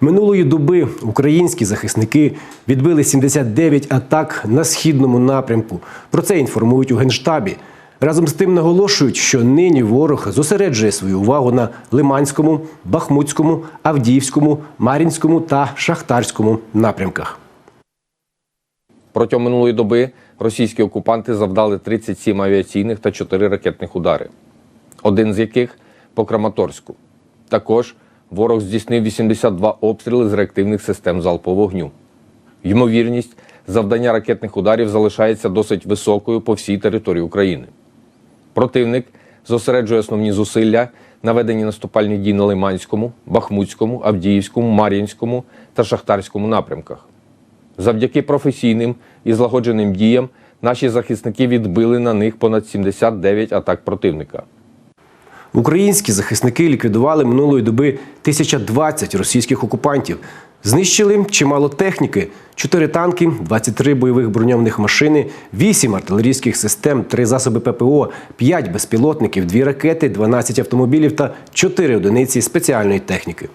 Минулої доби українські захисники відбили 79 атак на східному напрямку. Про це інформують у Генштабі. Разом з тим наголошують, що нині ворог зосереджує свою увагу на Лиманському, Бахмутському, Авдіївському, Мар'їнському та Шахтарському напрямках. Протягом минулої доби російські окупанти завдали 37 авіаційних та 4 ракетних удари, один з яких по Краматорську. Також ворог здійснив 82 обстріли з реактивних систем залпового вогню. Ймовірність завдання ракетних ударів залишається досить високою по всій території України. Противник зосереджує основні зусилля на веденні наступальних дій на Лиманському, Бахмутському, Авдіївському, Мар'їнському та Шахтарському напрямках. Завдяки професійним і злагодженим діям наші захисники відбили на них понад 79 атак противника. Українські захисники ліквідували минулої доби 1020 російських окупантів. Знищили чимало техніки: 4 танки, 23 бойових броньованих машини, 8 артилерійських систем, 3 засоби ППО, 5 безпілотників, 2 ракети, 12 автомобілів та 4 одиниці спеціальної техніки.